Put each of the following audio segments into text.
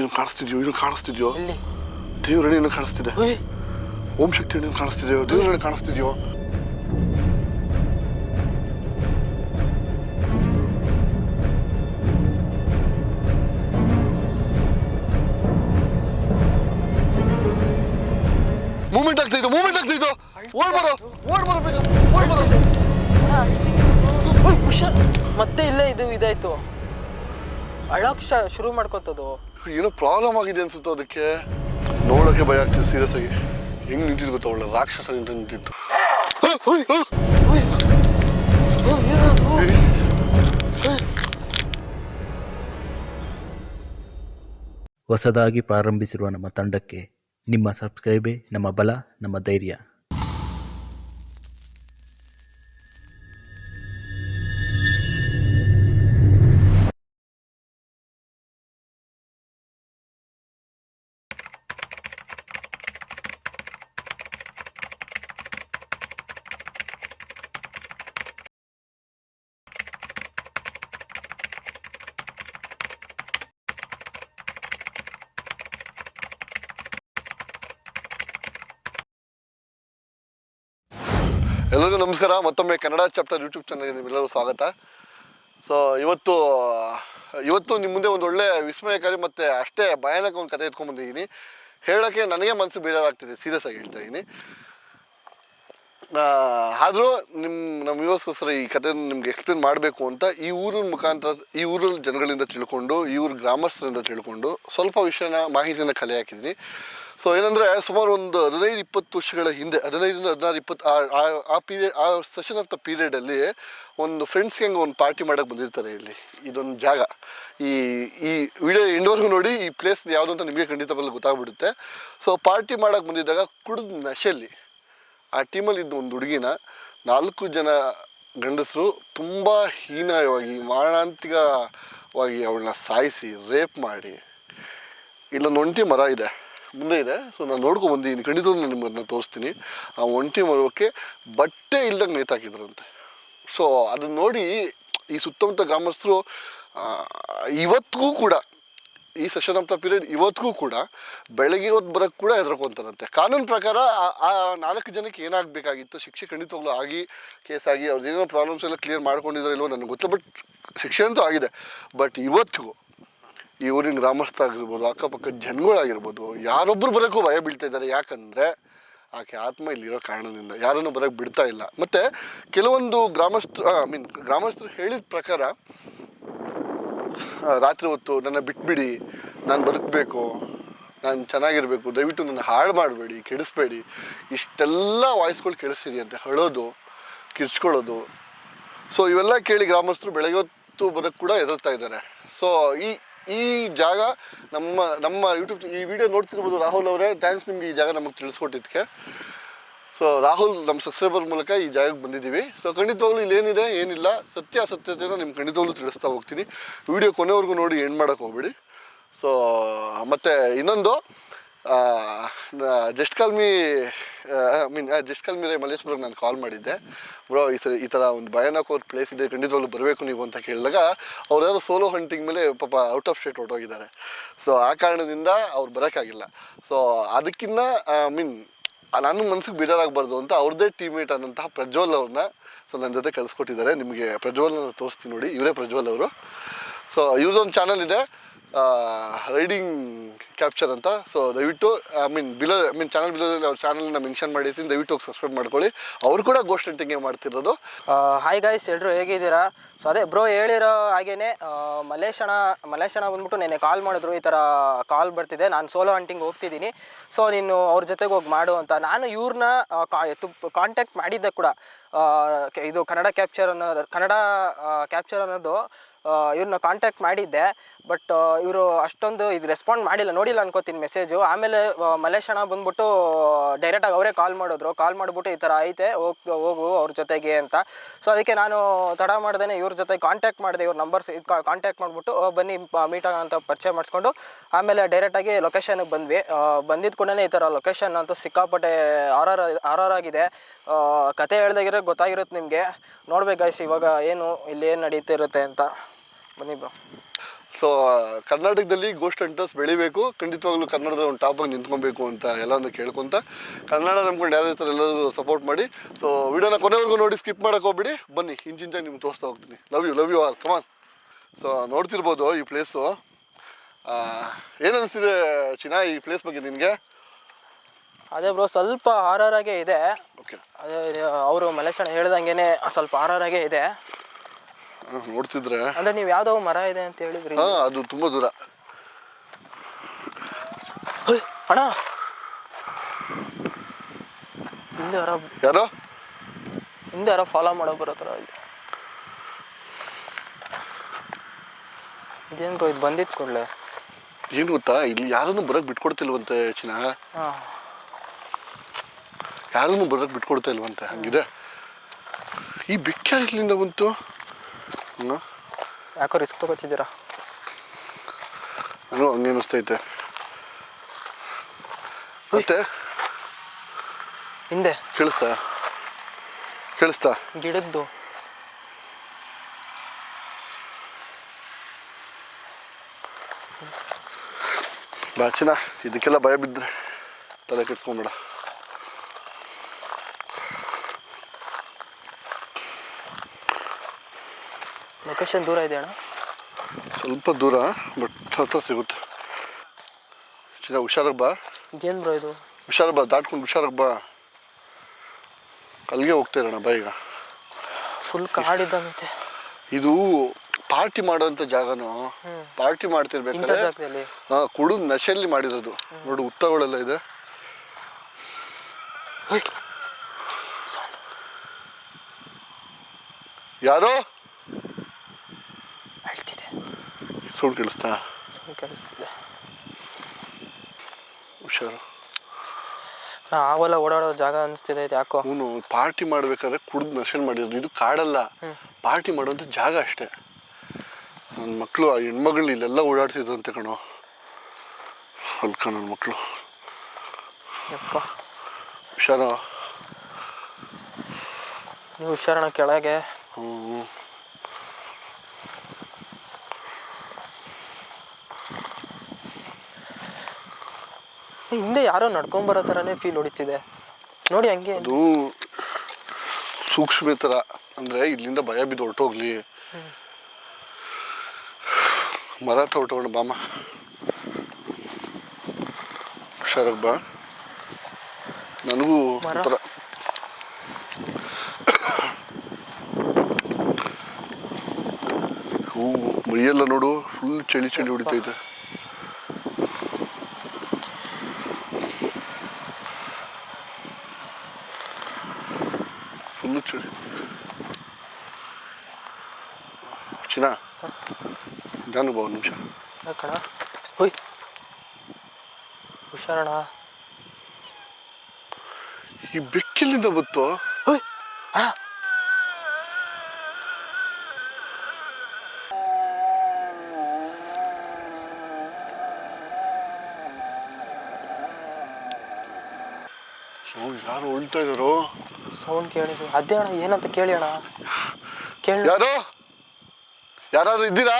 ಏನು ಕಾಣಿಸ್ತಿದ್ಯೋ? ಏನು ಕಾಣಿಸ್ತಿದ್ಯೋ? ದೇವ್ರಣೆ ಏನು ಕಾಣಿಸ್ತಿದೆ? ಓಂ ಶಕ್ತಿ ಏನು ಕಾಣಿಸ್ತಿದೆಯೋ? ದೇವ್ರಣೆ ಕಾಣಿಸ್ತಿದ್ಯೋ? ಮೂಮೆಂಟ್ ಆಗ್ತಿದ್ದು ಮೂಮೆಂಟ್ ಆಗ್ತಿದ್ದು ಓಡ್ ಬರೋ. ಬೇಗ. ಓಡ್ ಬರೋ. ಓಯ್, ಹುಷಾರ್. ಮತ್ತೆ ಇಲ್ಲೇ ಇದು ಇದಾಯ್ತು. ಅಳಕ್ ಶುರು ಮಾಡ್ಕೊತದು ಏನೋ ಪ್ರಾಬ್ಲಮ್ ಆಗಿದೆ ಅನ್ಸುತ್ತೆ ಅದಕ್ಕೆ? ನೋಡೋಕೆ ಭಯ ಆಗ್ತಿದೆ ಸೀರಿಯಸ್ ಆಗಿ. ಹೆಂಗ್ ನಿಂತಿದ್ದು ಗೊತ್ತಾ ರಾಕ್ಷಸ ನಿಂತು ನಿಂತಿತ್ತು. ಹೊಸದಾಗಿ ಪ್ರಾರಂಭಿಸಿರುವ ನಮ್ಮ ತಂಡಕ್ಕೆ ನಿಮ್ಮ ಸಬ್ಸ್ಕ್ರೈಬೇ, ನಮ್ಮ ಬಲ, ನಮ್ಮ ಧೈರ್ಯ. ಮತ್ತೊಮ್ಮೆ ಕನ್ನಡ ಚಾಪ್ಟರ್ ಯೂಟ್ಯೂಬ್ ಚಾನಲ್ಗೆ ನಿಮ್ಮೆಲ್ಲರೂ ಸ್ವಾಗತ. ಸೊ ಇವತ್ತು ಇವತ್ತು ನಿಮ್ಮ ಮುಂದೆ ಒಂದು ಒಳ್ಳೆ ವಿಸ್ಮಯಕಾರಿ ಮತ್ತು ಅಷ್ಟೇ ಭಯಾನಕ ಒಂದು ಕತೆ ಎತ್ಕೊಂಡ್ಬಂದಿದ್ದೀನಿ ಹೇಳೋಕ್ಕೆ ನನಗೆ ಮನಸ್ಸು ಬೇಜಾರಾಗ್ತಿದೆ ಸೀರಿಯಸ್ ಆಗಿ ಹೇಳ್ತಾ ಇದ್ದೀನಿ ಆದರೂ ನಿಮ್ಮ ನಮ್ಮ ವ್ಯೂವರ್ಸ್ಗೋಸ್ಕರ ಈ ಕತೆ ನಿಮ್ಗೆ ಎಕ್ಸ್ಪ್ಲೇನ್ ಮಾಡಬೇಕು ಅಂತ ಈ ಊರಿನ ಮುಖಾಂತರ, ಈ ಊರಿನ ಜನಗಳಿಂದ ತಿಳ್ಕೊಂಡು, ಈ ಊರ ಗ್ರಾಮಸ್ಥರಿಂದ ತಿಳ್ಕೊಂಡು ಸ್ವಲ್ಪ ವಿಷಯನ ಮಾಹಿತಿಯನ್ನು ಕಲೆ ಹಾಕಿದ್ದೀನಿ. ಸೊ ಏನಂದರೆ ಸುಮಾರು ಒಂದು ಹದಿನೈದು, ಇಪ್ಪತ್ತು ವರ್ಷಗಳ ಹಿಂದೆ, ಹದಿನೈದರಿಂದ ಹದಿನಾರು, ಇಪ್ಪತ್ತು ಆ- ಪೀರಿಯಡ್ ಆ ಸೆಷನ್ ಆಫ್ ದ ಪೀರಿಯಡಲ್ಲಿ ಒಂದು ಫ್ರೆಂಡ್ಸ್ ಹೆಂಗೆ ಒಂದು ಪಾರ್ಟಿ ಮಾಡೋಕೆ ಬಂದಿರ್ತಾರೆ ಇಲ್ಲಿ. ಇದೊಂದು ಜಾಗ. ಈ ಈ ವಿಡಿಯೋ ಎಂಡ್ವರೆಗೂ ನೋಡಿ ಈ ಪ್ಲೇಸ್ ಯಾವುದು ಅಂತ ನಿಮಗೆ ಖಂಡಿತ ಬಲ್ಲ ಗೊತ್ತಾಗ್ಬಿಡುತ್ತೆ. ಸೊ ಪಾರ್ಟಿ ಮಾಡೋಕೆ ಬಂದಿದ್ದಾಗ ಕುಡಿದ ನಶೆಯಲ್ಲಿ ಆ ಟೀಮಲ್ಲಿ ಇದ್ದ ಒಂದು ಹುಡುಗಿನ ನಾಲ್ಕು ಜನ ಗಂಡಸರು ತುಂಬ ಹೀನವಾಗಿ ಮಾರಣಾಂತಿಕವಾಗಿ ಅವಳನ್ನ ಸಾಯಿಸಿ ರೇಪ್ ಮಾಡಿ. ಇಲ್ಲೊಂದು ಒಂಟಿ ಮರ ಇದೆ. ಮುಂದೆ ಇದೆ. ಸೊ ನಾನು ನೋಡ್ಕೊಂಡು ಬಂದಿದ್ದೀನಿ ಖಂಡಿತ ನಾನು ನಿಮ್ಮನ್ನ ತೋರಿಸ್ತೀನಿ. ಆ ಒಂಟಿ ಮರಕ್ಕೆ ಬಟ್ಟೆ ಇಲ್ದಂಗೆ ನೇತಾಕಿದ್ರಂತೆ. ಸೊ ಅದನ್ನ ನೋಡಿ ಈ ಸುತ್ತಮುತ್ತ ಗ್ರಾಮಸ್ಥರು ಇವತ್ತಿಗೂ ಕೂಡ, ಈ ಸೆಷನ್ ಪೀರಿಯಡ್ ಇವತ್ತಿಗೂ ಕೂಡ ಬೆಳಗ್ಗೆ ಹೊತ್ತು ಬರೋಕ್ಕೆ ಕೂಡ ಹೆದರ್ಕೊಂತಾರಂತೆ. ಕಾನೂನು ಪ್ರಕಾರ ಆ- ನಾಲ್ಕು ಜನಕ್ಕೆ ಏನಾಗಬೇಕಾಗಿತ್ತು? ಶಿಕ್ಷೆ ಖಂಡಿತವಾಗ್ಲೂ ಆಗಿ, ಕೇಸ್ ಆಗಿ ಅವ್ರದ್ದು ಏನೋ ಪ್ರಾಬ್ಲಮ್ಸ್ ಎಲ್ಲ ಕ್ಲಿಯರ್ ಮಾಡ್ಕೊಂಡಿದ್ದಾರೆ ಇಲ್ವೋ ನನಗೆ ಗೊತ್ತಿಲ್ಲ ಬಟ್ ಶಿಕ್ಷೆ ಅಂತೂ ಆಗಿದೆ. ಬಟ್ ಇವತ್ತಿಗೂ ಈ ಊರಿನ ಗ್ರಾಮಸ್ಥ ಆಗಿರ್ಬೋದು, ಅಕ್ಕಪಕ್ಕ ಜನಗಳಾಗಿರ್ಬೋದು ಯಾರೊಬ್ಬರು ಬರೋಕ್ಕೂ ಭಯ ಬೀಳ್ತಾ ಇದ್ದಾರೆ. ಯಾಕಂದರೆ ಆಕೆ ಆತ್ಮ ಇಲ್ಲಿರೋ ಕಾರಣದಿಂದ. ಯಾರನ್ನು ಬರೋಕ್ಕೆ ಬಿಡ್ತಾ ಇಲ್ಲ. ಮತ್ತು ಕೆಲವೊಂದು ಗ್ರಾಮಸ್ಥ ಐ ಮೀನ್ ಗ್ರಾಮಸ್ಥರು ಹೇಳಿದ ಪ್ರಕಾರ ರಾತ್ರಿ ಹೊತ್ತು ನನ್ನ ಬಿಟ್ಬಿಡಿ, ನಾನು ಬದುಕಬೇಕು, ನಾನು ಚೆನ್ನಾಗಿರಬೇಕು, ದಯವಿಟ್ಟು ನನ್ನ ಹಾಳು ಮಾಡಬೇಡಿ, ಕೆಡಿಸ್ಬೇಡಿ, ಇಷ್ಟೆಲ್ಲ ವಾಯ್ಸ್ಗಳು ಕೇಳಿಸ್ತಿದೆ ಅಂತ ಹಳೋದು, ಕಿರ್ಚ್ಕೊಳ್ಳೋದು. ಸೊ ಇವೆಲ್ಲ ಕೇಳಿ ಗ್ರಾಮಸ್ಥರು ಬೆಳಗ್ಗೆ ಹೊತ್ತು ಬರೋಕ್ಕೆ ಕೂಡ ಹೆದರ್ತಾ ಇದ್ದಾರೆ. ಸೊ ಈ ಈ ಜಾಗ ನಮ್ಮ ನಮ್ಮ ಯೂಟ್ಯೂಬ್ ಈ ವಿಡಿಯೋ ನೋಡ್ತಿರ್ಬೋದು ರಾಹುಲ್ ಅವರೇ. ಥ್ಯಾಂಕ್ಸ್ ನಿಮ್ಗೆ ಈ ಜಾಗ ನಮಗೆ ತಿಳಿಸ್ಕೊಟ್ಟಿದ್ದಕ್ಕೆ. ಸೊ ರಾಹುಲ್ ನಮ್ಮ ಸಬ್ಸ್ಕ್ರೈಬರ್ ಮೂಲಕ ಈ ಜಾಗಕ್ಕೆ ಬಂದಿದ್ದೀವಿ. ಸೊ ಖಂಡಿತವಾಗ್ಲೂ ಇಲ್ಲಿ ಏನಿದೆ, ಏನಿಲ್ಲ ಸತ್ಯಾಸತ್ಯತೆನ ನಿಮ್ಗೆ ಖಂಡಿತವಾಗ್ಲೂ ತಿಳಿಸ್ತಾ ಹೋಗ್ತೀನಿ. ವಿಡಿಯೋ ಕೊನೆವರೆಗೂ ನೋಡಿ ಏನು ಮಾಡೋಕ್ಕೆ ಹೋಗ್ಬೇಡಿ. ಸೊ ಮತ್ತು ಇನ್ನೊಂದು ಜಸ್ಟ್ ಕಾಲ್ ಮೀ ಮೀನ್ ಡಿಸ್ಕಲ್ ಮೀರೆ ಮಲ್ಲೇಶ್ವರ್ಗೆ ನಾನು ಕಾಲ್ ಮಾಡಿದ್ದೆ. ಬ್ರೋ ಈ ಸರಿ ಈ ಥರ ಒಂದು ಭಯಾನಕ ಒಂದು ಪ್ಲೇಸ್ ಇದೆ, ಖಂಡಿತವಾಗ್ಲೂ ಬರಬೇಕು ನೀವು ಅಂತ ಕೇಳಿದಾಗ ಅವ್ರು ಯಾರು ಸೋಲೋ ಹಂಟಿಂಗ್ ಮೇಲೆ ಪಾಪ ಔಟ್ ಆಫ್ ಸ್ಟೇಟ್ ಹೊರಟೋಗಿದ್ದಾರೆ. ಸೊ ಆ ಕಾರಣದಿಂದ ಅವ್ರು ಬರೋಕ್ಕಾಗಿಲ್ಲ. ಸೊ ಅದಕ್ಕಿಂತ ಮೀನ್ ನನ್ನ ಮನ್ಸಿಗೆ ಬೇಜಾರಾಗಬಾರ್ದು ಅಂತ ಅವ್ರದ್ದೇ ಟೀಮೇಟ್ ಆದಂತಹ ಪ್ರಜ್ವಲ್ ಅವ್ರನ್ನ ಸೊ ನನ್ನ ಜೊತೆ ಕಲಿಸ್ಕೊಟ್ಟಿದ್ದಾರೆ ನಿಮಗೆ ಪ್ರಜ್ವಲ್ನ ತೋರಿಸ್ತೀನಿ ನೋಡಿ. ಇವರೇ ಪ್ರಜ್ವಲ್ ಅವರು. ಸೊ ಇವ್ರದ್ದೊಂದು ಚಾನಲ್ ಇದೆ. ರೈಡಿಂಗ್ ಕ್ಯಾಪ್ಚರ್ ಅಂತ. ಸೊ ದಯವಿಟ್ಟು I mean below I mean channel ಬಿಲೋದಲ್ಲಿ ಅವ್ರ ಚಾನಲ್ನ ಮೆನ್ಷನ್ ಮಾಡಿರ್ತೀನಿ ದಯವಿಟ್ಟು ಹೋಗಿ ಸಬ್ಸ್ಕ್ರೈಬ್ ಮಾಡ್ಕೊಳ್ಳಿ. ಅವ್ರು ಕೂಡ ಗೋಸ್ಟ್ ಹಂಟಿಂಗೇ ಮಾಡ್ತಿರೋದು. ಹಾಯ್ ಗಾಯ್ಸ್ ಎಲ್ಲರೂ ಹೇಗಿದ್ದೀರಾ? ಸೊ ಅದೇ ಬ್ರೋ ಹೇಳಿರೋ ಹಾಗೇನೆ ಮಲೇಶಣ ಮಲೇಶ್ ಅಣ್ಣ ಮಲೇಶ್ ಅಣ್ಣ ಬಂದ್ಬಿಟ್ಟು ನೆನೆ ಕಾಲ್ ಮಾಡಿದ್ರು. ಈ ಥರ ಕಾಲ್ ಬರ್ತಿದೆ. ನಾನು ಸೋಲೋ ಹಂಟಿಂಗ್ ಹೋಗ್ತಿದ್ದೀನಿ. ಸೊ ನೀನು ಅವ್ರ ಜೊತೆಗೆ ಹೋಗಿ ಮಾಡು ಅಂತ. ನಾನು ಇವ್ರನ್ನ ಕಾಂಟ್ಯಾಕ್ಟ್ ಮಾಡಿದ್ದೆ ಕೂಡ. ಇದು ಕನ್ನಡ ಕ್ಯಾಪ್ಚರ್ ಅನ್ನೋ ಕನ್ನಡ ಕ್ಯಾಪ್ಚರ್ ಅನ್ನೋದು ಇವ್ರನ್ನ ಕಾಂಟ್ಯಾಕ್ಟ್ ಮಾಡಿದ್ದೆ. ಬಟ್ ಇವರು ಅಷ್ಟೊಂದು ಇದು ರೆಸ್ಪಾಂಡ್ ಮಾಡಿಲ್ಲ, ನೋಡಿಲ್ಲ ಅನ್ಕೋತೀನಿ ಮೆಸೇಜು ಆಮೇಲೆ ಮಲೇಶಣ ಬಂದ್ಬಿಟ್ಟು ಡೈರೆಕ್ಟಾಗಿ ಅವರೇ ಕಾಲ್ ಮಾಡಿದ್ರು. ಕಾಲ್ ಮಾಡಿಬಿಟ್ಟು ಈ ಥರ ಐತೆ, ಹೋಗಿ, ಹೋಗು ಅವ್ರ ಜೊತೆಗೆ ಅಂತ. ಸೊ ಅದಕ್ಕೆ ನಾನು ತಡ ಮಾಡ್ದೇ ಇವ್ರ ಜೊತೆ ಕಾಂಟ್ಯಾಕ್ಟ್ ಮಾಡಿದೆ, ಇವ್ರ ನಂಬರ್ಸ್ ಇದು ಕಾಂಟ್ಯಾಕ್ಟ್ ಮಾಡಿಬಿಟ್ಟು ಬನ್ನಿ ಮೀಟ್ ಅಂತ ಪರಿಚಯ ಮಾಡಿಸ್ಕೊಂಡು, ಆಮೇಲೆ ಡೈರೆಕ್ಟಾಗಿ ಲೊಕೇಶನ್ಗೆ ಬಂದ್ವಿ. ಬಂದಿದ್ದ ಕೂಡಲೇ ಈ ಥರ ಲೊಕೇಶನ್ ಅಂತೂ ಸಿಕ್ಕಾಪಟ್ಟೆ ಆರ್ ಆರ್ ಆಗಿದೆ. ಕತೆ ಹೇಳ್ದಾಗಿರೋ ಗೊತ್ತಾಗಿರುತ್ತೆ ನಿಮಗೆ. ನೋಡ್ಬೇಕು ಗಾಯ್ಸ್ ಇವಾಗ ಏನು, ಇಲ್ಲಿ ಏನು ನಡೀತಿರುತ್ತೆ ಅಂತ. ಬನ್ನಿ ಬ್ರೋ ಸೊ ಕರ್ನಾಟಕದಲ್ಲಿ ಗೋಸ್ಟ್ ಹಂಟರ್ಸ್ ಬೆಳಿಬೇಕು. ಖಂಡಿತವಾಗ್ಲೂ ಕನ್ನಡದ ಒಂದು ಟಾಪಾಗಿ ನಿಂತ್ಕೊಬೇಕು ಅಂತ ಎಲ್ಲವನ್ನು ಕೇಳ್ಕೊತ ಕನ್ನಡ ನಂಬ್ಕೊಂಡು ಯಾರು ಇರ್ತಾರೆ ಎಲ್ಲರೂ ಸಪೋರ್ಟ್ ಮಾಡಿ. ಸೊ ವಿಡಿಯೋನ ಕೊನೆವರೆಗೂ ನೋಡಿ ಸ್ಕಿಪ್ ಮಾಡಕ್ಕೆ ಹೋಗ್ಬಿಡಿ. ಬನ್ನಿ ಇಂಚಿಂಚಾಗಿ ನಿಮ್ಗೆ ತೋರಿಸ್ತಾ ಹೋಗ್ತೀನಿ. Love you love you all come on so ನೋಡ್ತಿರ್ಬೋದು ಈ ಪ್ಲೇಸು ಏನು ಅನಿಸ್ತಿದೆ ಚಿನ್ನ ಈ ಪ್ಲೇಸ್ ಬಗ್ಗೆ ನಿನಗೆ? ಅದೇ ಬ್ರೋ ಸ್ವಲ್ಪ ಆರ್ ಆಗೇ ಇದೆ. ಓಕೆ ಅದೇ ಅವರು ಮಲೇಶಣ್ಣ ಹೇಳ್ದಂಗೆ ಸ್ವಲ್ಪ ಆರ್ ಆಗೇ ಇದೆ. ನೋಡ್ತಿದ್ರೆ. ಅಂದ್ರೆ ನೀವು ಯಾವ್ದೋ ಮರ ಇದೆ ಅಂತ ಹೇಳಿದ್ರಿ. ಹಾ ಅದು ತುಂಬಾ ದೂರ. ಅಣ್ಣ. ಹಿಂದೆ ಯಾರೋ ಯಾರೋ? ಹಿಂದೆ ಯಾರೋ ಫಾಲೋ ಮಾಡೋ ಬರೋ ಥರ ಇದೆ. ಇದೇನು ಇದು ಬಂದಿತ್ತು ಕೂಡಲೇ? ಏನು ಗೊತ್ತಾ ಇಲ್ಲಿ ಯಾರನ್ನು ಬರಕ್ ಬಿಟ್ಕೊಡ್ತಿಲ್ವಂತೆ ಚಿನ್ನ? ಹಾಂ. ಯಾರನ್ನು ಬರಕ್ ಬಿಟ್ಕೊಡ್ತಾ ಇಲ್ವಂತೆ ಹಂಗಿದೆ? ಈ ಬೆಕ್ಕ ಇಲ್ಲಿಂದ ಬಂತು. ಯಾಕೋ ರಿಸ್ಕ್ ತಗೋತಿದ್ದೀರಾ ನನಗೂ ಹಂಗೆ ಅನಿಸ್ತೈತೆ ಮತ್ತೆ ಹಿಂದೆ ಕೇಳಿಸ್ತಾ ಕೇಳಿಸ್ತಾ ಗಿಡದ್ದು ಬಾಚಿನ ಇದಕ್ಕೆಲ್ಲ ಭಯ ಬಿದ್ದರೆ ತಲೆ ಕೆಡ್ಸ್ಕೊಂಬೇಡ ಲೊಕೇಶನ್ ದೂರ ಇದೆ ಅಣ್ಣ? ಸ್ವಲ್ಪ ದೂರ ಬಟ್ ಹತ್ರ ಸಿಗುತ್ತೆ. ಚಿನ್ನ ಹುಷಾರಾಗಿ ಬಾ. ಇದೇನು ಬ್ರೋ ಇದು? ಹುಷಾರಾಗಿ ಬಾ ದಾಟ್ಕೊಂಡು ಹುಷಾರಾಗಿ ಬಾ. ಅಲ್ಲಿಗೆ ಹೋಗ್ತಾ ಇರೋಣ ಬಾ ಈಗ. ಫುಲ್ ಕಾಡಿದ್ದಂಗೈತೆ ಇದು ಪಾರ್ಟಿ ಮಾಡೋಂಥ ಜಾಗನೋ? ಪಾರ್ಟಿ ಮಾಡ್ತಿರ್ಬೇಕಾದ್ರೆ ಕುಡಿದು ನಶೆಯಲ್ಲಿ ಮಾಡಿರೋದು. ನೋಡು ಉತ್ತಗಳೆಲ್ಲ ಇದೆ. ಯಾರೋ ಅಳ್ತಿದೆ ಸೌಂಡ್ ಕೇಳಿಸ್ತಾ? ಸೌಂಡ್ ಕೇಳಿಸ್ತಿದೆ. ಹುಷಾರು. ಆವಲ್ಲ ಓಡಾಡೋ ಜಾಗ ಅನಿಸ್ತಿದೆ ಇದು ಯಾಕೋ. ಅವನು ಪಾರ್ಟಿ ಮಾಡ್ಬೇಕಾದ್ರೆ ಕುಡಿದು ನಶನ್ ಮಾಡಿರೋದು. ಇದು ಕಾಡಲ್ಲ. ಪಾರ್ಟಿ ಮಾಡೋಂಥ ಜಾಗ ಅಷ್ಟೇ. ನನ್ನ ಮಕ್ಕಳು ಆ ಹೆಣ್ಮಗಳು ಇಲ್ಲೆಲ್ಲ ಓಡಾಡ್ತಿದ್ದಂತೆ ಕಣೋ. ಅಲ್ಕ ನನ್ನ ಮಕ್ಕಳು ಯಪ್ಪ. ಹುಷಾರು? ನೀವು ಹುಷಾರಣ ಕೆಳಗೆ. ಹಿಂದೆ ಯಾರೋ ನಡ್ಕೊಂಬರೋ ಥರನೇ ಫೀಲ್ ಹೊಡಿತಿದೆ. ನೋಡಿ ಹಂಗೆ. ಅದು ಸೂಕ್ಷ್ಮ ಥರ ಅಂದರೆ ಇಲ್ಲಿಂದ ಭಯ ಬಿದ್ದು ಹೊರಟೋಗ್ಲಿ. ಮರ ತೋಟೋಣ ಬಾಮ ಹುಷಾರಾಗಿ ಬಾ. ನನಗೂ? ಒಂಥರ ಹೂ ಮೈಯೆಲ್ಲ ನೋಡು ಫುಲ್ ಚಳಿ ಚಳಿ ಹೊಡಿತೈತೆ ಫುಲ್ಲು ಚಳಿ ಚಿನ್ನ ನಾನು ಬಾ ಒಂದು ನಿಮಿಷ. ಕಣ ಹುಯ್. ಹುಷಾರಣ. ಈ ಬೆಕ್ಕಿಲ್ಲಿಂದ ಬತ್ತು? ಹುಯ್. ಅಣ್ಣ. ಯಾರು ಉಳ್ತಾ ಇದಾರು? ಸೌಂಡ್ ಕೇಳಿ. ಅದೇ ಅಣ್ಣ ಏನಂತ ಕೇಳಿ ಅಣ್ಣ. ಕೇಳಿ ಯಾರು? ಯಾರಾದ್ರೂ ಇದ್ದೀರಾ?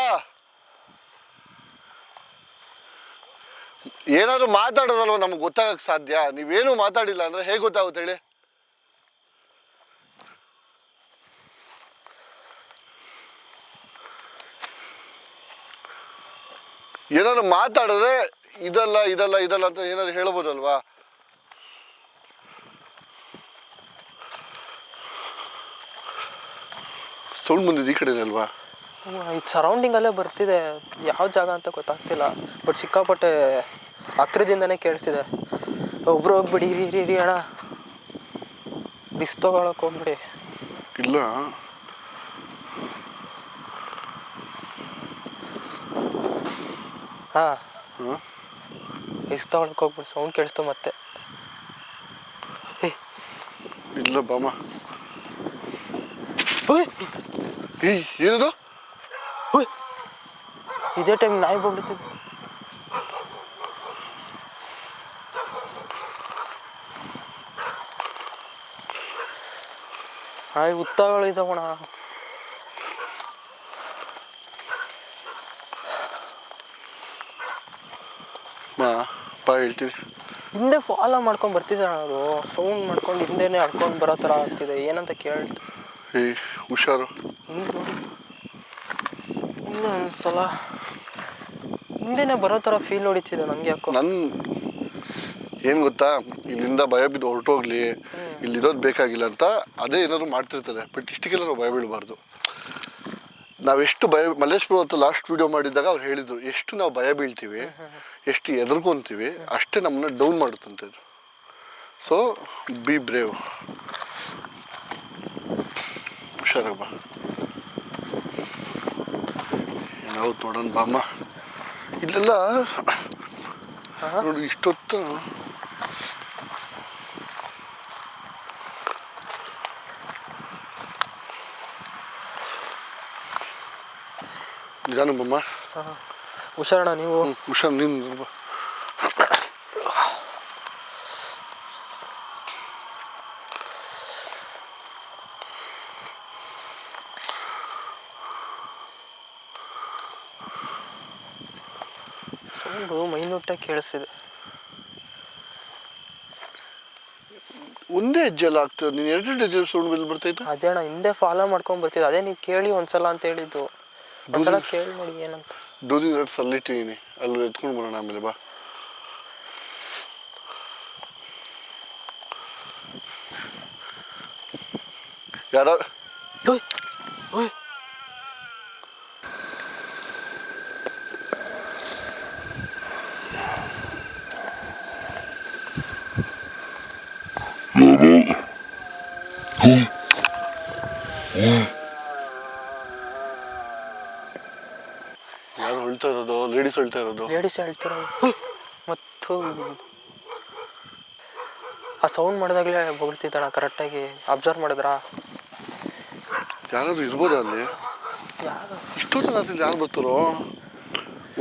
ಏನಾದ್ರು ಮಾತಾಡೋದಲ್ವ ನಮ್ಗೆ ಗೊತ್ತಾಗಕ್ಕೆ ಸಾಧ್ಯ? ನೀವೇನು ಮಾತಾಡಿಲ್ಲ ಅಂದ್ರೆ ಹೇಗೆ ಗೊತ್ತಾಗುತ್ತೆ ಹೇಳಿ? ಏನಾದ್ರು ಮಾತಾಡಿದ್ರೆ ಇದಲ್ಲ ಇದಲ್ಲ ಇದಲ್ಲ ಅಂತ ಏನಾದ್ರು ಹೇಳ್ಬೋದಲ್ವಾ? ಸೌಂಡ್ ಬಂದಿದ್ದು ಈ ಕಡೆನೇ ಅಲ್ವಾ? ಇದು ಸರೌಂಡಿಂಗಲ್ಲೇ ಬರ್ತಿದೆ. ಯಾವ ಜಾಗ ಅಂತ ಗೊತ್ತಾಗ್ತಿಲ್ಲ. ಬಟ್ ಸಿಕ್ಕಾಪಟ್ಟೆ ಹತ್ರದಿಂದನೇ ಕೇಳಿಸ್ತಿದೆ. ಒಬ್ರು ಹೋಗ್ಬಿಡಿ ರೀ ರೀ ಅಣ್ಣ. ರಿಸ್ ತೊಗೊಳಕ್ ಹೋಗ್ಬಿಡಿ. ಇಲ್ಲ. ಹಾಂ. ಹ್ಮ್? ರಿಸ್ ತೊಗೊಳಕ್ ಹೋಗ್ಬಿಡಿ ಸೌಂಡ್ ಕೇಳಿಸ್ತು ಮತ್ತೆ. ಇಲ್ಲ ಬಾಮ. ಓಯ್! ಏಯ್ ಏನದು? ಇದೇ ಟೈಮ್ ನಾಯಿ ಬಂದ್ಬಿಡ್ತಿದ್ದೆ ನಾಯಿ ಉತ್ತಗಳು ಇದಾವಣ ಹೇಳ್ತೀನಿ. ಹಿಂದೆ ಫಾಲೋ ಮಾಡ್ಕೊಂಡು ಬರ್ತಿದ್ದಾನೆ ಅವರು ಸೌಂಡ್ ಮಾಡ್ಕೊಂಡು ಹಿಂದೆನೆ ಹಡ್ಕೊಂಡು ಬರೋ ಥರ ಆಗ್ತಿದೆ. ಏನಂತ ಕೇಳ್ತು ಏ ಹುಷಾರು. ಹಿಂದೆ ನೋಡಿ. ಹಿಂದೆ ಒಂದ್ಸಲ. ಹಿಂದೆನೆ ಬರೋ ಥರ ಫೀಲ್ ಹೊಡಿತಿದೆ ನನಗೆ ಯಾಕೋ. ನನ್ನ ಏನು ಗೊತ್ತಾ? ಇಲ್ಲಿಂದ ಭಯ ಬಿದ್ದು ಹೊರಟೋಗ್ಲಿ. ಇಲ್ಲಿರೋದು ಬೇಕಾಗಿಲ್ಲ ಅಂತ ಅದೇ ಏನಾದ್ರು ಮಾಡ್ತಿರ್ತಾರೆ. ಬಟ್ ಇಷ್ಟಕ್ಕೆಲ್ಲ ನಾವು ಭಯ ಬೀಳಬಾರ್ದು. ನಾವೆಷ್ಟು ಭಯ ಮಲ್ಲೇಶ್ವರ ಅಂತ ಲಾಸ್ಟ್ ವಿಡಿಯೋ ಮಾಡಿದಾಗ ಅವ್ರು ಹೇಳಿದರು ಎಷ್ಟು ನಾವು ಭಯ ಬೀಳ್ತೀವಿ ಎಷ್ಟು ಎದುರ್ಕೊಂತೀವಿ ಅಷ್ಟೇ ನಮ್ಮನ್ನ ಡೌನ್ ಮಾಡುತ್ತಂತೆ ಸೊ ಬಿ ಬ್ರೇವ್ ಹುಷಾರಬ್ಬ ಏನಾವ್ದು ನೋಡೋಣ ಬಾಮ್ಮ. ಇಲ್ಲೆಲ್ಲ ನೋಡಿ ಇಷ್ಟೊತ್ತು ನಿಧಾನ ಬಮ್ಮ. ಹುಷಾರಣ ನೀವು? ಹುಷಾರ ನೀನು ಸೌಂಡು ಮೈನ್ಯೂಟಾಗಿ ಕೇಳಿಸ್ತಿದೆ. ಒಂದೇ ಹೆಜ್ಜೆ ಎಲ್ಲ ಆಗ್ತದೆ. ನೀನು ಎರಡು ಹೆಜ್ಜೆ ಸೌಂಡ್ ಬಿಲ್ ಬರ್ತೈತೆ ಅದೇ ಅಣ್ಣ ಹಿಂದೆ ಫಾಲೋ ಮಾಡ್ಕೊಂಡು ಬರ್ತಿದ್ದೆ. ಅದೇ ನೀವು ಕೇಳಿ ಒಂದ್ಸಲ ಅಂತ ಹೇಳಿದ್ದು. ಒಂದ್ಸಲ ಕೇಳಿ ನೋಡಿ ಏನಂತ. ದೂದಿ ನಟ್ಸ್ ಅಲ್ಲಿಟ್ಟಿದ್ದೀನಿ ಅಲ್ಲಿ ಎತ್ಕೊಂಡು ಬರೋಣ ಆಮೇಲೆ ಬಾ. ಯಾರ ಓಯ್ ಓಯ್ ಯಾರು ಹೊಳ್ತಾ ಇರೋದು ಲೇಡೀಸ್ ಇರೋದು ಮತ್ತು ಆ ಸೌಂಡ್ ಮಾಡಿದಾಗಲೇ ಬೊಗಳ್ತಿದ್ದಣ ಕರೆಕ್ಟಾಗಿ ಅಬ್ಸರ್ವ್ ಮಾಡಿದ್ರಾ? ಯಾರಾದ್ರೂ ಇರ್ಬೋದಾ ಅಲ್ಲಿ? ಯಾರು? ಇಷ್ಟೊತ್ತು ರಾತ್ರಿ ಯಾರು ಬರ್ತಾರೋ?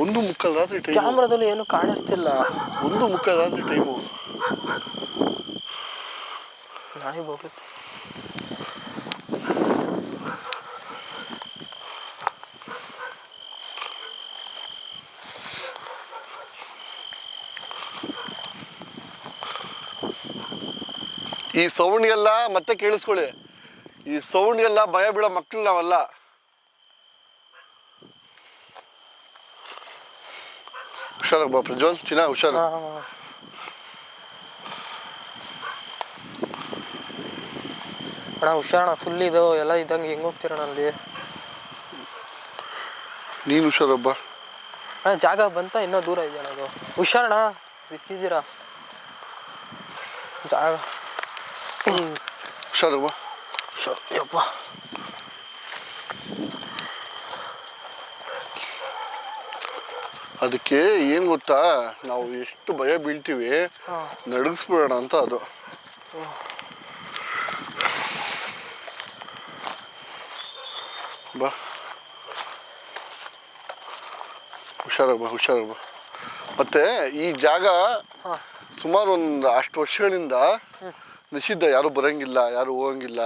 ಒಂದು ಮುಕ್ಕಾಲು ರಾತ್ರಿ ಟೈಮು ಕ್ಯಾಮ್ರಾದಲ್ಲಿ ಏನು ಕಾಣಿಸ್ತಿಲ್ಲ. ಒಂದು ಮುಕ್ಕಾಲು ರಾತ್ರಿ ಟೈಮು ನಾಯಿ ಬೊಗಳುತ್ತೆ ಈ ಸೌಂಡ್ಗೆಲ್ಲ ಮತ್ತೆ ಕೇಳಿಸ್ಕೊಳ್ಳಿ. ಈ ಸೌಂಡ್ಗೆಲ್ಲ ಭಯ ಬಿಡೋ ಮಕ್ಕಳು ನಾವಲ್ಲ. ಹುಷಾರಾಗ ಬಾ ಪ್ರಜ್ವಲ್ ಚಿನ್ನ ಹುಷಾರು. ಅಣ್ಣ ಹುಷಾರಣ ಫುಲ್ ಇದು ಎಲ್ಲ ಇದ್ದಂಗೆ ಹೆಂಗೆ ಹೋಗ್ತೀರಣ ಅಲ್ಲಿ? ನೀನು ಹುಷಾರಬ್ಬ. ಅಣ್ಣ ಜಾಗ ಬಂತ? ಇನ್ನೂ ದೂರ ಇದೆಯಣ್ಣ ಅದು ಹುಷಾರಣ ಬಿತ್ತಿದ್ದೀರಾ ಜಾಗ ಯಪ್ಪ ಅದಕ್ಕೆ ಏನು ಗೊತ್ತಾ? ನಾವು ಎಷ್ಟು ಭಯ ಬೀಳ್ತೀವಿ. ನಡಗಿಸ್ಬಿಡೋಣ ಅಂತ ಅದು. ಬಾ. ಹುಷಾರಾಗ ಹುಷಾರಾಗ ಬಾ. ಮತ್ತೆ ಈ ಜಾಗ ಸುಮಾರು ಒಂದು ಅಷ್ಟು ವರ್ಷಗಳಿಂದ ನಿಷಿದ್ಧ ಯಾರು ಬರಂಗಿಲ್ಲ ಯಾರು ಹೋಗಂಗಿಲ್ಲ.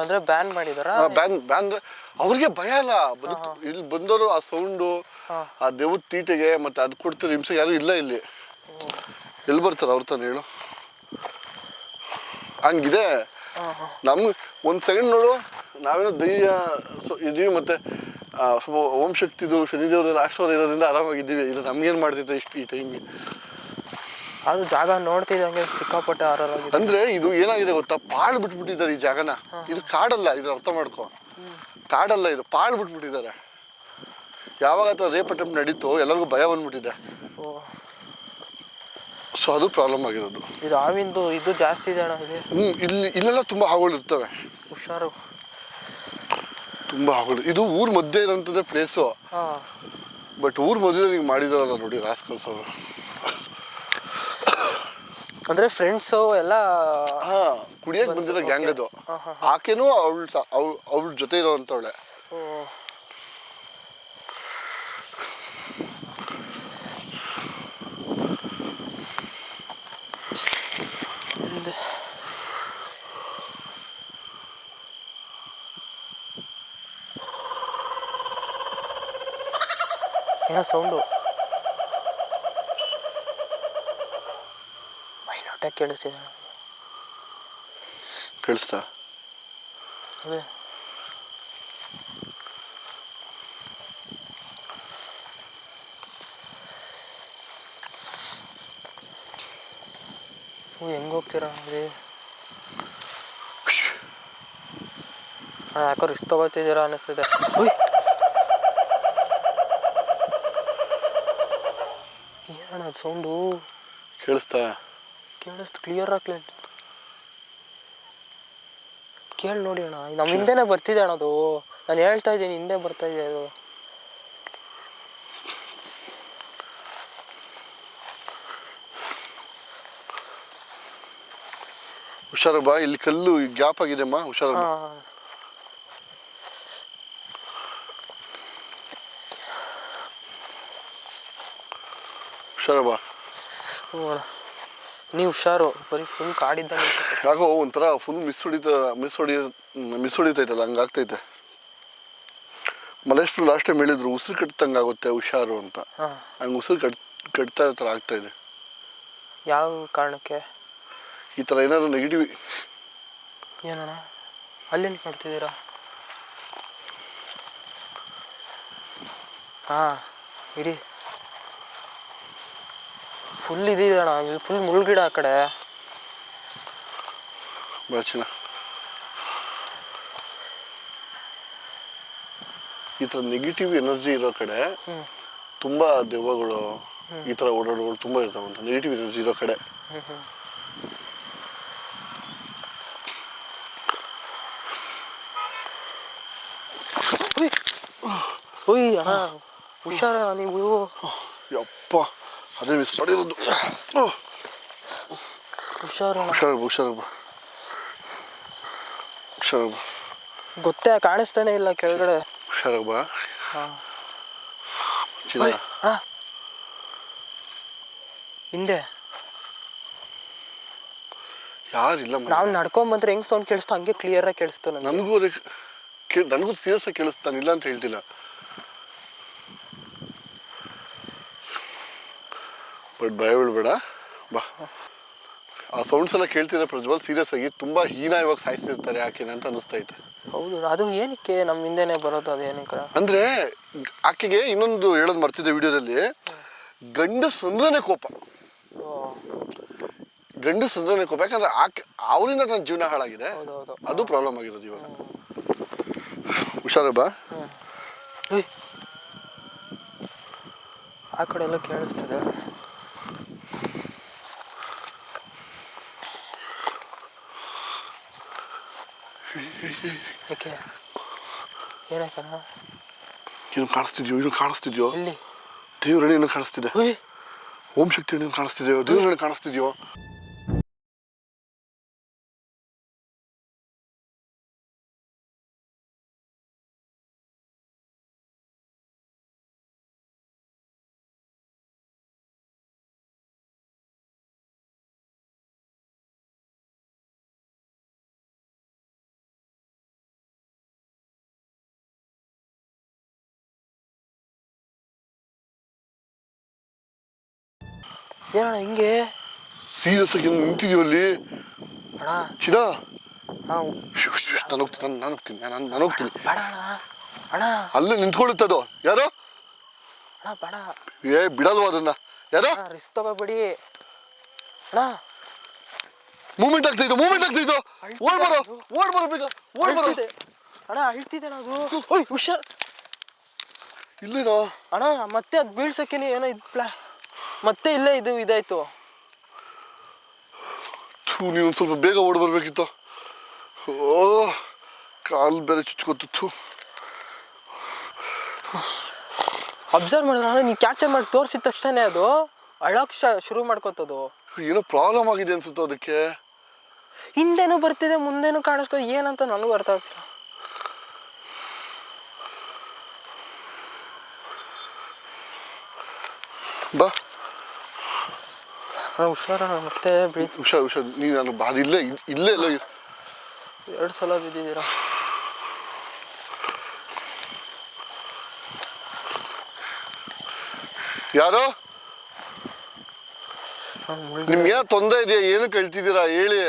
ಅಂದ್ರೆ ಬ್ಯಾನ್ ಮಾಡಿದಾರ? ಬ್ಯಾನ್ ಬ್ಯಾನ್ ಅವ್ರಿಗೆ ಭಯ ಅಲ್ಲ. ಇಲ್ಲಿ ಬಂದವರು ಆ ಸೌಂಡು ಆ ದೇವದ ತೀಟೆಗೆ ಮತ್ತೆ ಅದು ಕೊಡ್ತಾರೆ ಹಿಂಸೆ ಯಾರು ಇಲ್ಲ ಇಲ್ಲಿ. ಎಲ್ಲಿ ಬರ್ತಾರೆ ಅವ್ರ ತಾನೆ ಹೇಳು. ಹಂಗಿದೆ. ನಮ್ಗ್ ಒಂದ್ ಸೆಕೆಂಡ್ ನೋಡು. ನಾವೇನೋ ದೈಯ ಇದೀವಿ ಮತ್ತೆ ಸ್ವಲ್ಪ ಓಂ ಶಕ್ತಿದು ಶನಿದೇವ್ರದ್ದು ಆಶೀರ್ವಾದ ಇರೋದ್ರಿಂದ ಆರಾಮಾಗಿದ್ದೀವಿ. ಇದು ನಮ್ಗೇನು ಮಾಡ್ತಿತ್ತು ಇಷ್ಟು ಈ ಟೈಮ್ಗೆ ಅದು ಜಾಗ ನೋಡ್ತಿದ್ದಂಗೆ ಸಿಕ್ಕಾಪಟ್ಟೆ ಆಗಿದೆ ಅಂದ್ರೆ ಇದು ಏನಾಗಿದೆ ಗೊತ್ತಾ? ಪಾಳು ಬಿಟ್ಬಿಟ್ಟಿದ್ದಾರೆ ಈ ಜಾಗನ. ಇದು ಕಾಡಲ್ಲ ಇದು ಅರ್ಥ ಮಾಡ್ಕೊ. ಕಾಡಲ್ಲ ಇದು ಪಾಳು ಬಿಟ್ಬಿಟ್ಟಿದ್ದಾರೆ. ಯಾವಾಗ ಅಥವಾ ರೇಪ್ ಅಟೆಂಪ್ಟ್ ನಡೀತು ಎಲ್ಲರಿಗೂ ಭಯ ಬಂದ್ಬಿಟ್ಟಿದೆ. ಸೊ ಅದು ಪ್ರಾಬ್ಲಮ್ ಆಗಿರೋದು. ಇದು ಹಾವಿಂದು ಇದು ಜಾಸ್ತಿ ಇದೆ ಅಣ್ಣ ಇದೆ. ಹ್ಮ್ ಇಲ್ಲಿ ಇಲ್ಲೆಲ್ಲ ತುಂಬಾ ಹಾವುಗಳು ಇರ್ತವೆ. ಹುಷಾರು. ತುಂಬಾ ಹಾವುಗಳು. ಇದು ಊರ್ ಮಧ್ಯೆ ಇರೋಂಥದ್ದೇ ಪ್ಲೇಸು ಬಟ್ ಊರ್ ಮಧ್ಯದಲ್ಲಿ ಹಿಂಗೆ ಮಾಡಿದಾರಲ್ಲ ನೋಡಿ ರಾಸ್ಕಲ್ಸ್ ಅವರು ಅಂದರೆ ಫ್ರೆಂಡ್ಸು ಎಲ್ಲ ಹಾ ಕುಡಿಯಕ್ ಬಂದಿರೋ ಗ್ಯಾಂಗ್ ಅದು. ಆಕೆನೂ ಅವಳ ಅವಳ ಜೊತೆ ಹಿಂದೆ. ಏನೋ ಸೌಂಡು ಕರೆಕ್ಟಾಗಿ ಕೇಳಿಸ್ತಿದೆ. ಕೇಳಿಸ್ತಾ? ಅದೇ. ಓ ಹೆಂಗೆ ಹೋಗ್ತೀರಾ ಅಣ್ಣ ಯಾಕೋ ರಿಸ್ಕ್ ತಗೋತಿದ್ದೀರಾ ಅನ್ನಿಸ್ತಿದೆ ಏನಣ್ಣ ಅದು ಸೌಂಡು ಕೇಳಿಸ್ತಾ? ಕೇಳಿಸ್ತು ಕ್ಲಿಯರ್ ಆಗಿ ಕೇಳಿಸ್ತು. ಕೇಳಿ ನೋಡಿ ಅಣ್ಣ ನಮ್ಮ ಹಿಂದೆನೇ ಬರ್ತಿದೆ ಅಣ್ಣ ಅದು. ನಾನು ಹೇಳ್ತಾ ಇದ್ದೀನಿ ಹಿಂದೆ ಬರ್ತಾ ಇದೆ ಅದು. ಹುಷಾರು ಬಾ ಇಲ್ಲಿ ಕಲ್ಲು ಗ್ಯಾಪ್ ಆಗಿದೆ ಅಮ್ಮ ಹುಷಾರ ಬಾ. ಹಾಂ ಬಾ. ಹ್ಞೂ ಅಣ್ಣ ನೀವು ಹುಷಾರು ಬರೀ ಫುಲ್ ಕಾಡಿದ್ದ. ಯಾಕೋ ಒಂಥರ ಫುಲ್ ಮಿಸ್ ಹೊಡಿತ ಮಿಸ್ ಹೊಡಿ ಮಿಸ್ ಹೊಡಿತೈತಲ್ಲ ಹಂಗಾಗ್ತೈತೆ ಮಲೇಶ್ವರ ಲಾಸ್ಟ್ ಟೈಮ್ ಹೇಳಿದ್ರು ಉಸಿರು ಕಟ್ಟಿದಂಗೆ ಆಗುತ್ತೆ ಹುಷಾರು ಅಂತ. ಹಂಗೆ ಉಸಿರು ಕಟ್ ಕಟ್ತಾ ಇರೋ ಥರ ಆಗ್ತಾ ಇದೆ. ಯಾವ ಕಾರಣಕ್ಕೆ? ಈ ಥರ ಏನಾದರೂ ನೆಗೆಟಿವ್ ಏನಣ್ಣ? ಅಲ್ಲೇನು ಮಾಡ್ತಿದ್ದೀರಾ? ಹಾಂ ಇಡಿ ಫುಲ್ ಇದಿದಣ ಅಣ್ಣ. ಫುಲ್ ಮುಳ್ಗಿಡ ಆ ಕಡೆ. ಬಾಚಿನ ಈ ಥರ ನೆಗೆಟಿವ್ ಎನರ್ಜಿ ಇರೋ ಕಡೆ ತುಂಬ ದೆವ್ವಗಳು ಈ ಥರ ಓಡಾಡೋಗಳು ತುಂಬ ಇರ್ತಾವಂತ ನೆಗೆಟಿವ್ ಎನರ್ಜಿ ಇರೋ ಕಡೆ. ಹುಷಾರ ನೀವು. ಅದೇ ಮಿಸ್ ಮಾಡಿರೋದು ಹುಷಾರಬ್ಬ ಹುಷಾರಬ್ಬ ಹುಷಾರಬ್ಬ ಗೊತ್ತೇ ಕಾಣಿಸ್ತಾನೆ ಇಲ್ಲ ಕೆಳಗಡೆ ಹುಷಾರಬ್ಬ ಹಿಂದೆ ಯಾರಿಲ್ಲ ನಾವು ನಡ್ಕೊಂಬಂದ್ರೆ ಹೆಂಗ್ ಸೌಂಡ್ ಕೇಳಿಸ್ತು ಹಂಗೆ ಕ್ಲಿಯರ್ ಆಗಿ ಕೇಳಿಸ್ತು ನನಗೆ ಅದಕ್ಕೆ ನನಗೂ ಸೀರಿಯಸ್ ಆಗಿ ಕೇಳಿಸ್ತಾನಿಲ್ಲ ಅಂತ ಹೇಳ್ತಿಲ್ಲ ಬಟ್ ಭಯ ಬೀಳ್ಬೇಡ ಬಾ. ಆ ಸೌಂಡ್ಸ್ ಎಲ್ಲ ಕೇಳ್ತಿದ್ರೆ ಪ್ರಜ್ವಲ್ ಸೀರಿಯಸ್ ಆಗಿ ತುಂಬಾ ಇವಾಗ ಸಾಯಿಸಿರ್ತಾರೆ ಆಕೆನ ಅಂತ ಅನಿಸ್ತೈತೆ ಹೌದು ಅದು ಏನಕ್ಕೆ ನಮ್ಮ ಹಿಂದೆನೆ ಬರೋದು ಅದು ಏನಕ್ಕೆ ಅಂದ್ರೆ ಆಕೆಗೆ ಇನ್ನೊಂದು ಹೇಳೋದು ಮರ್ತಿದ್ದೆ ವಿಡಿಯೋದಲ್ಲಿ ಗಂಡ ಸುಂದ್ರನೇ ಕೋಪ. ಗಂಡು ಸುಂದ್ರನೇ ಕೋಪ ಯಾಕಂದ್ರೆ ಆಕೆ ಅವರಿಂದ ನನ್ನ ಜೀವನ ಹಾಳಾಗಿದೆ. ಅದು ಪ್ರಾಬ್ಲಮ್ ಆಗಿರೋದು ಇವಾಗ. ಹುಷಾರಬ್ಬ ಬಾ. ಏಯ್. ಆ ಕಡೆ ಎಲ್ಲ ಕೇಳಿಸ್ತದೆ. ಯಾಕೆ ಏನಾಯ್ತಣ್ಣ ಏನು ಕಾಣಿಸ್ತಿದ್ಯೋ ಏನು ಕಾಣಿಸ್ತಿದ್ಯೋ ಎಲ್ಲಿ ದೇವ್ರಣೆ ಏನು ಕಾಣಿಸ್ತಿದೆ ಓಂ ಶಕ್ತಿ ಕಾಣಿಸ್ತಿದೆಯೋ ದೇವ್ರಣೆ ಕಾಣಿಸ್ತಿದ್ಯೋ ಏನಣ್ಣ ಹಿಂಗೆ? ಸೀರಿಯಸ್ ಆಗಿ ನಿಂತಿದ್ಯೋ ಅಲ್ಲಿ? ಅಣ್ಣ. ಚಿದಾ ನಾವು ನಾನು ಹೋಗ್ತೀನಿ ನಾನು ಹೋಗ್ತೀನಿ ನಾನು ನಾನು ಹೋಗ್ತೀನಿ. ಬೇಡ ಅಣ್ಣ. ಅಣ್ಣ. ಅಲ್ಲೇ ಅದು. ಯಾರೋ? ಅಣ್ಣ ಬೇಡ. ಏ ಬಿಡಲ್ವ ಅದನ್ನ? ಯಾರೋ? ರಿಸ್ಕ್ ತಗೋಬೇಡಿ. ಅಣ್ಣ. ಮೂಮೆಂಟ್ ಆಗ್ತಿದ್ದು ಮೂಮೆಂಟ್ ಆಗ್ತಿದ್ದು ಓಡ್ ಬರೋ ಓಡ್ ಬರೋ ಬೇಗ ಓಡ್ ಬರೋ. ಅಣ್ಣ ಅಳ್ತಿದೆ ಅದು. ಹುಷಾರ್. ಇಲ್ಲೇನೋ? ಅಣ್ಣ ಮತ್ತೆ ಅದು ಬೀಳ್ಸಕ್ಕೇನೆ ಏನೋ ಇದು ಪ್ಲಾ ಮತ್ತೆ ಇಲ್ಲೇ ಇದು ಇದಾಯ್ತು. ನೀನು ಒಂದು ಸ್ವಲ್ಪ ಬೇಗ ಓಡ್ ಬರ್ಬೇಕಿತ್ತು. ಓ ಕಾಲು ಬೇರೆ ಚುಚ್ಕೊತಿತ್ತು ಅಬ್ಸರ್ವ್ ಮಾಡಿದ್ರೆ ನೀವು ಕ್ಯಾಪ್ಚರ್ ಮಾಡಿ ತೋರಿಸಿದ ತಕ್ಷಣ ಅದು ಅಳಕ್ ಶುರು ಮಾಡ್ಕೊತದು. ಏನೋ ಪ್ರಾಬ್ಲಮ್ ಆಗಿದೆ ಅನ್ಸುತ್ತೋ ಅದಕ್ಕೆ? ಹಿಂದೆನೂ ಬರ್ತಿದೆ ಮುಂದೆನೂ ಕಾಣಿಸ್ಕೊ ಏನಂತ ನನಗೂ ಅರ್ಥ ಆಗ್ತಿಲ್ಲ. ಹುಷಾರಣ್ಣ ಮತ್ತೆ ಬೀಳ್ ಹುಷಾರ್ ಹುಷಾರ್. ನೀನು ನಾನು ಬಾ ಅದು ಇಲ್ಲೇ ಇಲ್ಲೇ ಇಲ್ಲ ಎರಡು ಸಲ ಬಿದ್ದಿದ್ದೀರಾ? ಯಾರೋ? ನಿಮ್ಗೇನೋ ತೊಂದರೆ ಇದೆಯಾ? ಏನು ಕೇಳ್ತಿದ್ದೀರಾ? ಹೇಳಿ.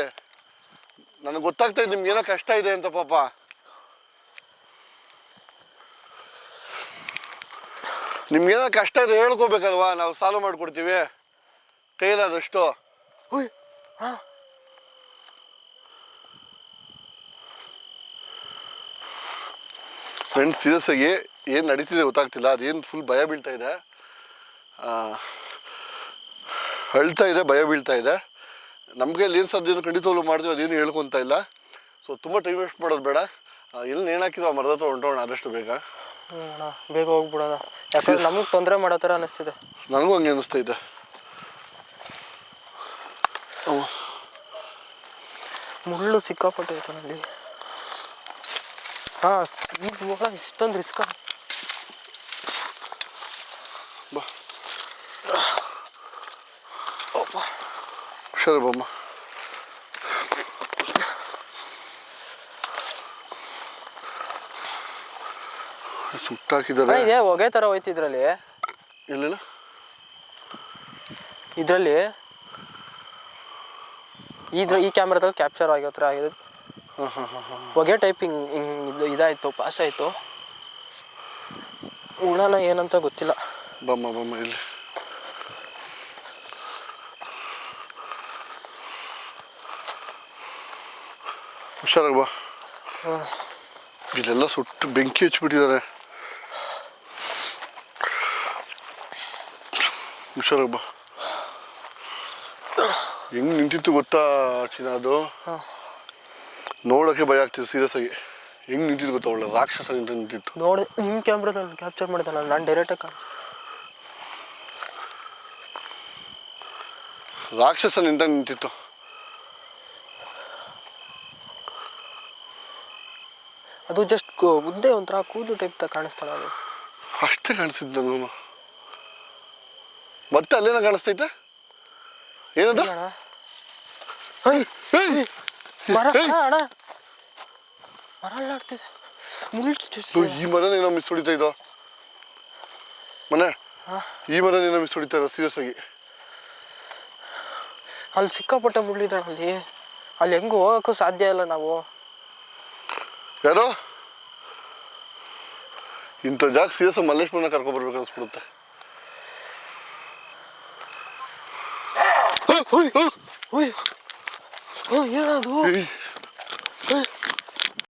ನನಗೆ ಗೊತ್ತಾಗ್ತಾ ಇದೆ ನಿಮ್ಗೇನೋ ಕಷ್ಟ ಇದೆ ಅಂತ ಪಾಪ. ನಿಮ್ಗೇನೋ ಕಷ್ಟ ಇದೆ ಹೇಳ್ಕೋಬೇಕಲ್ವಾ? ನಾವು ಸಾಲ್ವ್ ಮಾಡ್ಕೊಡ್ತೀವಿ. ಕೈಲಾದಷ್ಟು. ಉಯ್ ಹಾ ಫ್ರೆಂಡ್ಸ್ ಸೀರಿಯಸ್ ಆಗಿ ಏನು ನಡೀತಿದೆ ಗೊತ್ತಾಗ್ತಿಲ್ಲ. ಅದೇನು ಫುಲ್ ಭಯ ಬೀಳ್ತಾ ಇದೆ. ಅಳ್ತಾ ಇದೆ ಭಯ ಬೀಳ್ತಾ ಇದೆ. ನಮಗೆ ಏನು ಸಾಧ್ಯ ಖಂಡಿತವಾಗ್ಲೂ ಮಾಡಿದ್ವಿ ಅದೇನು ಹೇಳ್ಕೊತಾ ಇಲ್ಲ. ಸೊ ತುಂಬ ಟೈಮ್ ವೇಸ್ಟ್ ಮಾಡೋದು ಬೇಡ. ಎಲ್ಲಿ ನೇಣು ಹಾಕಿದ್ರು ಆ ಮರದ ಹತ್ರ ಹೊಂಟೋಣ ಆದಷ್ಟು ಬೇಗ. ಬೇಗ ಹೋಗ್ಬಿಡೋದ. ಯಾಕಂದ್ರೆ ನಮಗೆ ತೊಂದರೆ ಮಾಡೋ ಥರ ಅನ್ನಿಸ್ತಿದೆ ನನಗೂ ಹಂಗೆ ಅನಿಸ್ತಾ ಇದೆ. ಅವ, ಮುಳ್ಳು ಸಿಕ್ಕಾಪಟ್ಟೆ ಐತೆ ನಲ್ಲಿ ಹಾಂ ಇದು ಮೊಳ ಇಷ್ಟೊಂದು ರಿಸ್ಕ ಬಾ. ಹುಷಾರು ಬಮ್ಮ. ಸುಟ್ಟಾಕಿದ್ದಾರೆ. ಇದೆ ಹೊಗೆ ಥರ ಹೋಯ್ತು ಇದರಲ್ಲಿ. ಎಲ್ಲಿಲ್ಲ ಇದರಲ್ಲಿ. ಇದ್ರ ಈ ಕ್ಯಾಮ್ರಾದಲ್ಲಿ ಕ್ಯಾಪ್ಚರ್ ಆಗೋ ಥರ ಆಗಿದೆ. ಹಾಂ ಹಾಂ ಹಾಂ ಹಾಂ ಹೊಗೆ ಟೈಪಿಂಗ್ ಹಿಂಗೆ ಹಿಂಗೆ ಇದು ಇದಾಯಿತು ಪಾಸ್ ಆಯಿತು. ಉಳನ ಏನಂತ ಗೊತ್ತಿಲ್ಲ. ಬಮ್ಮ ಬಮ್ಮ ಇಲ್ಲಿ. ಹುಷಾರಾಗಿ ಬಾ. ಇಲ್ಲೆಲ್ಲ ಸುಟ್ಟು ಬೆಂಕಿ ಹಚ್ಚಿಬಿಟ್ಟಿದ್ದಾರೆ ಹುಷಾರಾಗಿ ಬಾ. ಹೆಂಗ್ ನಿಂತಿತ್ತು ಗೊತ್ತಾ ಚಿನ್ನ ಅದು? ನೋಡೋಕ್ಕೆ ಭಯ ಆಗ್ತಿತ್ತು ಸೀರಿಯಸ್ ಆಗಿ. ಹೆಂಗ್ ನಿಂತಿತ್ತು ಗೊತ್ತಾ ಒಳ್ಳೆ ರಾಕ್ಷಸ ನಿಂತ ನಿಂತಿತ್ತು. ನೋಡಿ ನಿಮ್ಮ ಕ್ಯಾಮ್ರಾದಲ್ಲಿ ಕ್ಯಾಪ್ಚರ್ ಮಾಡಿದಲ್ಲ ನಾನು ಡೈರೆಕ್ಟ್ ಡೈರೆಕ್ಟಾಗಿ ರಾಕ್ಷಸ ನಿಂತ ನಿಂತಿತ್ತು. ಅದು ಜಸ್ಟ್ ಮುದ್ದೆ ಒಂಥರ ಕೂದಲು ಟೈಪ್ ತ ಕಾಣಿಸ್ತಾಳೆ ಅದು. ಅಷ್ಟೇ ಕಾಣಿಸ್ತಿದ್ದ ನಾನು ಮತ್ತೆ ಅಲ್ಲೇನ ಕಾಣಿಸ್ತೈತೆ? ಏನದ! ಮರ! ಅಣ್ಣ, ಮರ ಅಲ್ಲಾಡ್ತಿದೆ ಮುಳ್ಳು ಈ ಮರ ಏನೋ ಮಿಸ್ ಹೊಡಿತಾ ಇದ್ದೋ ಮನೆ ಈ ಮರ ಏನೋ ಮಿಸ್ ಹೊಡಿತಾ ಇರೋ ಸೀರಿಯಸ್ ಆಗಿ. ಅಲ್ಲಿ ಸಿಕ್ಕಾಪಟ್ಟೆ ಮುಳ್ಳಿದಾಳೆ ಅಲ್ಲಿ ಅಲ್ಲಿ ಹೆಂಗೆ ಹೋಗೋಕ್ಕೂ ಸಾಧ್ಯ ಇಲ್ಲ ನಾವು. ಯಾರೋ? ಇಂಥ ಜಾಗ ಸೀರಿಯಸ್ ಮಲ್ಲೇಶ್ವರನ ಕರ್ಕೊಂಡ್ಬರ್ಬೇಕು ಅನ್ಸ್ಬಿಡುತ್ತೆ. ಉಯ್ ಉಯ್ ಏನದು ಏಯ್